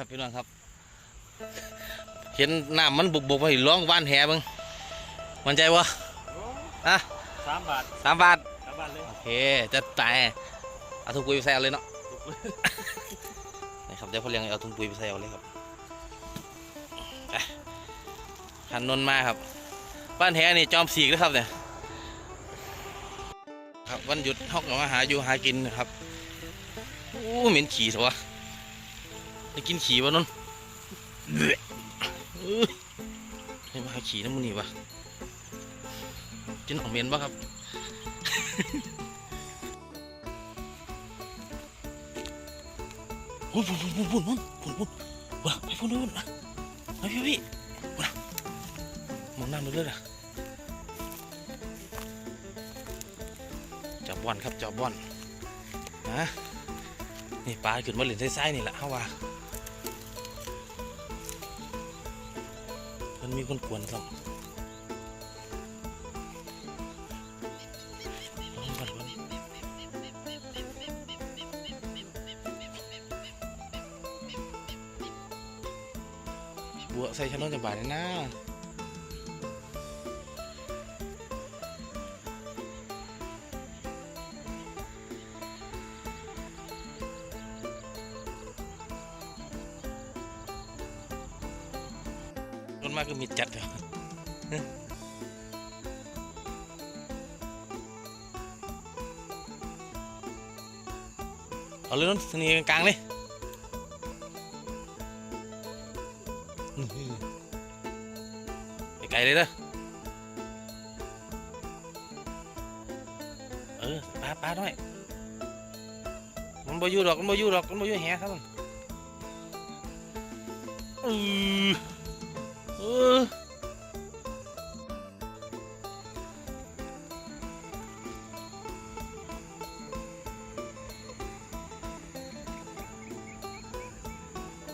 ครับพี่น้องครับ เห็นน้ำมันบุกบุกๆไปร้องว่านแหเบ้างมันใจวะอะสามบาทสามบาทสามบาทเลยโอเคจะตายเอาถุงปุ๋ยไปใส่เอาเลยเนาะนี่ครับเดี๋ยวพ่อเลี้ยงเอาถุงปุ๋ยไปใส่เอาเลยครับไปหันนนท์มาครับ บ้านแหนี่จอมสีกนะครับเนี่ยครับวันหยุดฮอกมาหาอยู่หากินนะครับ โอ้เหม็นขี่สิวะ ได้กินขี่วะนนท์ให้มาขี่น้ำมันนี่วะกินของเมนปะครับพุ่นพุ่นพุ่นพุ่นพุ่นพุ่นพุ่นว่ะไปพุ่นพุ่นนะไปพี่พี่ว่ะมองหน้ามันเลือดอะจับบอลครับจับบอลนะนี่ปลาขึ้นมาเหรียญไส้ๆนี่แหละเฮาว่า มันมีคนกวนครับบัวใส่ชั้นนจะบาดเลยนะ นมากก็มีจัดเอาเลยนนท์สนีกลางเลยไกลเลยเด้อเออปลาปลาหน่อยมันบ่อยู่ดอกมันบ่อยู่ดอกมันบ่อยู่แหครับมันเออ ออ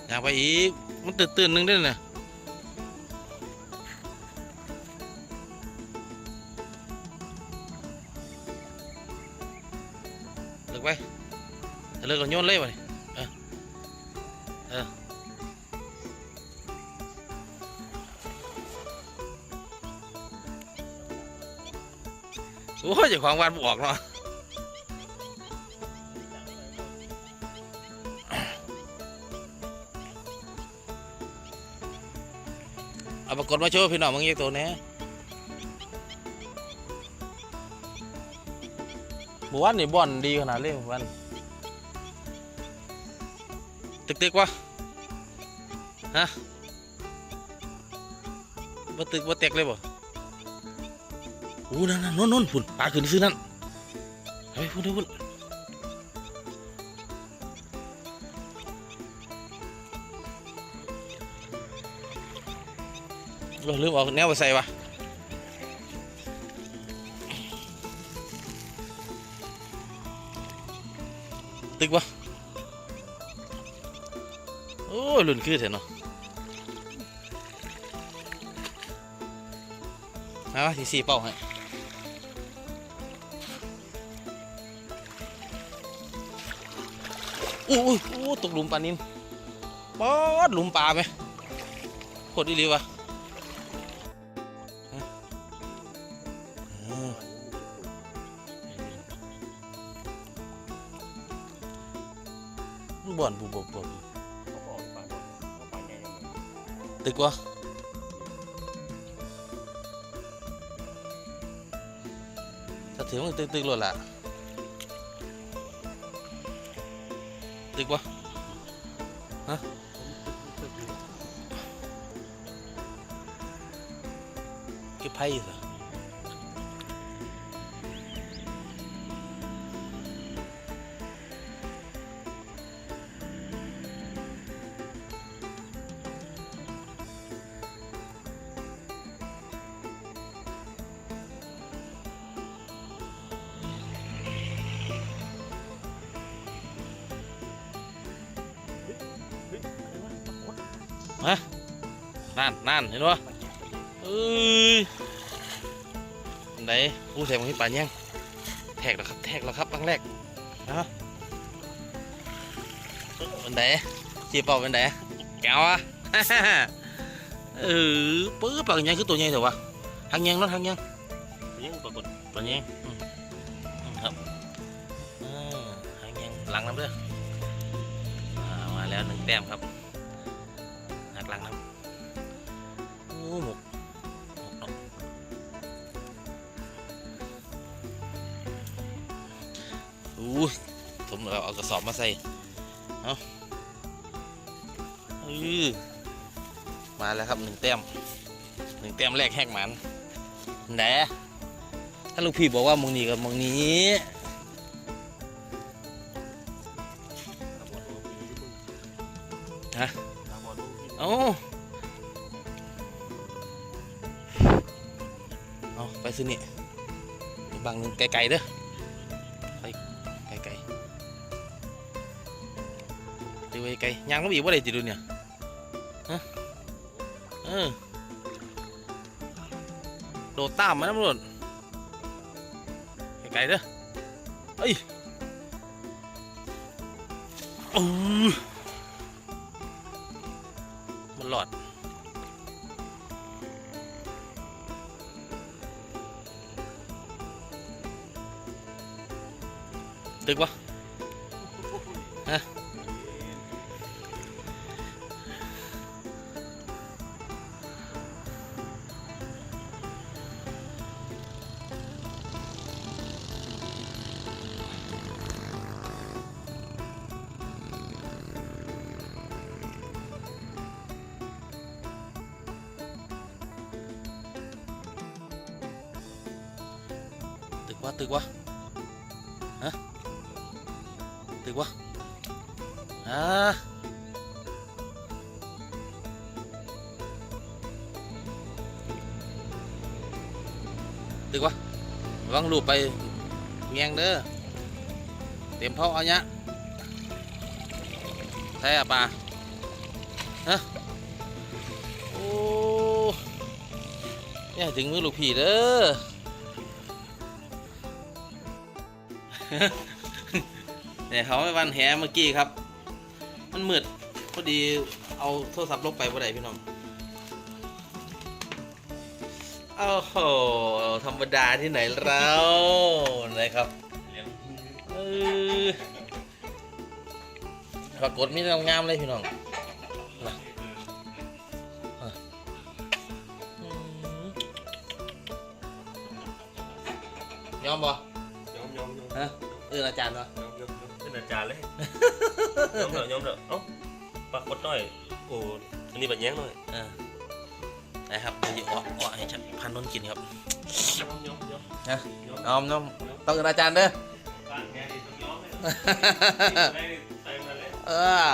อยากไปอีก มันตื่นตื่นนึงด้วยนะเลิกไปเลิกก็โยนเลยไป โอ้ยเจ้าของวันบอกเนาะเอาปรากฏมาโชว์พี่น้องมึงเยกตัวนี้บ้านนี่บ่อนดีขนาดเลยบ้านตึกตึกวะฮะบ่ตึกบ่เต็กเลยบ่ โอ้นั่นนั่นนนนนพุ่นปลาขึ้นซื้อนั่นเฮ้ยพุ่นเด้อพุ่นเราลืมเอาแนวไปใส่วะตึกวะโอ้ยหลุนคือเถอะเนาะ เอาวะที่สี่เป้าให้อู้อู้ตกหลุมปลานินป๊อดหลุมปลาไหมโคตรดีเลยวะบ่อนบุบบุบบุบเข ถือมันตึกๆเลยล่ะตึกวะฮะเก็บไพ่เหรอ นั่นนั่นเห็นปะเอ้ยไหนผู้ใส่ของที่ป่านยังแทกแล้วครับแทกแล้วครับครั้งแรกนะอันไหนจีบเป่าเป็นไหนปแก้วอะเออปื้อปากยังคือตัวใหญ่เถอะวะหางยังเนาะหางยังยังปรากฏตัวใหญ่อืมอืมครับอ่าหางยังหลังน้ำเด้ออ่ามาแล้วหนึ่งแต้มครับ อู้ผมเอากระสอบมาใส่ เอาอือมาแล้วครับหนึ่งแต้มหนึ่งแต้มแรกแหกหมันแหนถ้าลูกพี่บอกว่ามึงนี้กับมึงนี้ฮะอดลูกที่มึงเอาเอาไปซื้อนี่บางหนึ่งไกลๆเด้อ ๆดูไว้ไกลยางก็อีกว่าได้ติดูเนี่ยฮะเออโดดตามมานะตำรวจไกลๆเด้อเอ้ยอู้มันหลอดตึกวะฮะ วะตึกวะฮะตึกวะอ่าตึกวะวังลูกไปเงียงเด้อเต็มพ่อเอาเนี้ยใช่อะปลาฮะโอ้ย่ถึงมือลูกพี่เด้อ เนี่ยเขาไปวันแหเมื่อกี้ครับ มันมืดพอดีเอาโทรศัพท์ลบไปบ่ได้พี่น้องโอ้โหธรรมดาที่ไหนแล้วนะครับเลี้ยงเออปรากฏมีงามเลยพี่น้องยอมบ่ ฮะเอออาจารย์วะยอมยอมยอมเป็นอาจารย์เลยยอมเถอะยอมเถอะเอ้าปรากฏหน่อยโอ้อันนี้แบบแย้งหน่อยเออนะครับเดี๋ยวจะอ้ออ้อให้ฉันพันนนกินครับยอมยอมยอมนะยอมน้อมน้อมต้องเอิ้นอาจารย์เด้อบ้านแกนี่ต้องยอมเลยใส่มาเลยเออ